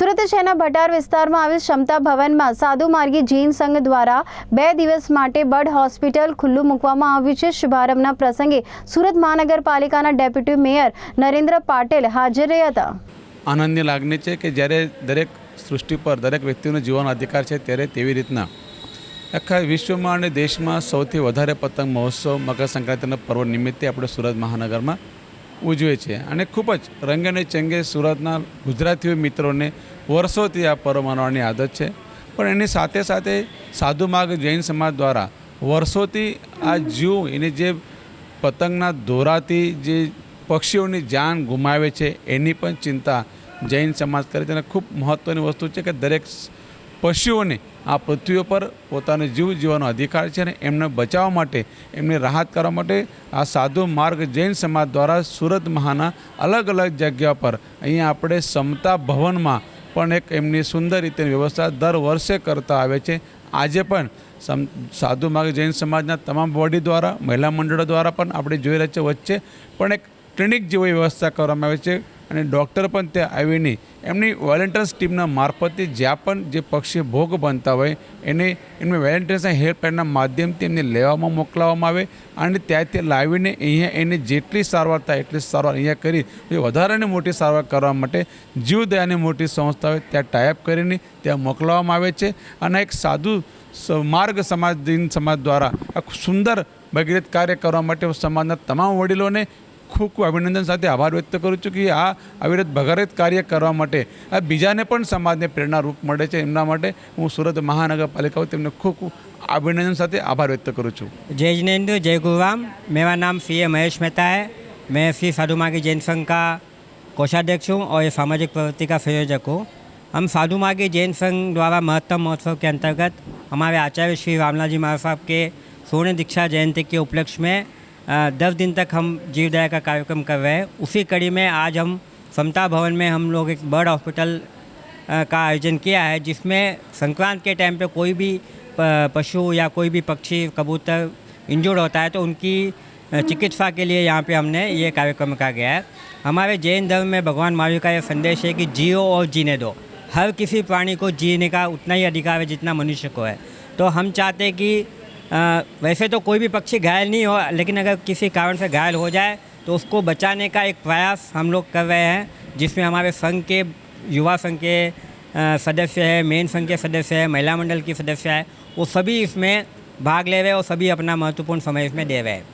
સુરત શહેરના ભટાર વિસ્તારમાં આવેલ ક્ષમતા ભવનમાં સાધુ માર્ગી જૈન સંઘ દ્વારા બે દિવસ માટે બર્ડ હોસ્પિટલ ખુલ્લું મૂકવામાં આવ્યું છે. શુભારંભના પ્રસંગે સુરત મહાનગરપાલિકાના ડેપ્યુટી મેયર નરેન્દ્ર પાટેલ હાજર રહ્યા હતા. આનંદની લાગણી છે કે જ્યારે દરેક સૃષ્ટિ પર દરેક વ્યક્તિનો જીવવાનો અધિકાર છે ત્યારે તેવી રીતના આખા વિશ્વમાં અને દેશમાં સૌથી વધારે પતંગ મહોત્સવ મકર સંક્રાંતિના પર્વ નિમિત્તે આપણે સુરત મહાનગરમાં ઉજવે છે. અને ખૂબ જ રંગ અને ચંગે સુરતના ગુજરાતીઓ મિત્રોને વર્ષોથી આ પર્વ મનાવવાની આદત છે. પણ એની સાથે સાથે સાધુ માર્ગ જૈન સમાજ દ્વારા વર્ષોથી આ જીવ, એની જે પતંગના દોરાથી જે પક્ષીઓની જાન ગુમાવે છે, એની પણ ચિંતા જૈન સમાજ કરે છે. અને ખૂબ મહત્ત્વની વસ્તુ છે કે દરેક પશુઓને આ પૃથ્વીઓ પર પોતાનો જીવ જીવવાનો અધિકાર છે અને એમને બચાવવા માટે, એમને રાહત કરવા માટે આ સાધુ માર્ગ જૈન સમાજ દ્વારા સુરત મહાના અલગ અલગ જગ્યા પર અહીંયા આપણે સમતા ભવનમાં પણ એક એમની સુંદર રીતે વ્યવસ્થા દર વર્ષે કરતા આવે છે. આજે પણ સમ, સાધુ માર્ગ જૈન સમાજના તમામ બોડી દ્વારા, મહિલા મંડળો દ્વારા પણ આપણે જોઈ રહ્યા છે વચ્ચે પણ એક ક્લિનિક જેવી વ્યવસ્થા કરવામાં આવે છે. અને ડૉક્ટર પણ ત્યાં આવીને એમની વોલેન્ટિયર્સ ટીમના મારફતે જ્યાં પણ જે પક્ષી ભોગ બનતા હોય, એને એમને વોલેન્ટિયર્સના હેલ્પલાઇનના માધ્યમથી એમને લેવામાં મોકલાવવામાં આવે અને ત્યાંથી લાવીને અહીંયા એને જેટલી સારવાર થાય એટલી સારવાર અહીંયા કરી. એ વધારાની મોટી સારવાર કરવા માટે જીવદયાની મોટી સંસ્થાઓ ત્યાં ટાઈપ કરીને ત્યાં મોકલવામાં આવે છે. અને એક સાધુ માર્ગ સમાજ દિન સમાજ દ્વારા આ સુંદર ભગીરથ કાર્ય કરવા માટે સમાજના તમામ વડીલોને ખૂબ ખૂબ અભિનંદન સાથે આભાર વ્યક્ત કરું છું કે આ અવિરત ભગીરથ કાર્ય કરવા માટે આ બીજાને પણ સમાજને પ્રેરણારૂપ મળે છે એમના માટે હું સુરત મહાનગરપાલિકાઓ તેમને ખૂબ ખૂબ અભિનંદન સાથે આભાર વ્યક્ત કરું છું जय जिनेन्द्र जय गुरुराम मेरा नाम सी ए महेश मेहता है मैं श्री साधु माँ की जैन संघ का कोषाध्यक्ष हूँ और ये सामाजिक प्रवृत्ति का संयोजक हूँ हम साधु माँ की जैन संघ द्वारा महत्तम महोत्सव के अंतर्गत हमारे आचार्य श्री रामलाल जी महाराज साहब के स्वर्ण दीक्षा जयंती के उपलक्ष्य में अ, दस दिन तक हम जीवदया का कार्यक्रम कर रहे हैं। उसी कड़ी में आज हम समता भवन में हम लोग एक बर्ड हॉस्पिटल का आयोजन किया है, जिसमें संक्रांत के टाइम पे कोई भी पशु या कोई भी पक्षी, कबूतर इंजर्ड होता है तो उनकी चिकित्सा के लिए यहाँ पे हमने ये कार्यक्रम रखा गया है। हमारे जैन धर्म में भगवान महावीर का यह संदेश है कि जियो और जीने दो। हर किसी प्राणी को जीने का उतना ही अधिकार है जितना मनुष्य को है। तो हम चाहते हैं कि अ, वैसे तो कोई भी पक्षी घायल नहीं हो लेकिन अगर किसी कारण से घायल हो जाए तो उसको बचाने का एक प्रयास हम लोग कर रहे हैं जिसमें हमारे संघ के युवा संघ के सदस्य है मेन संघ के सदस्य है महिला मंडल की सदस्य है वो सभी इसमें भाग ले रहे और सभी अपना महत्वपूर्ण समय इसमें दे रहे हैं।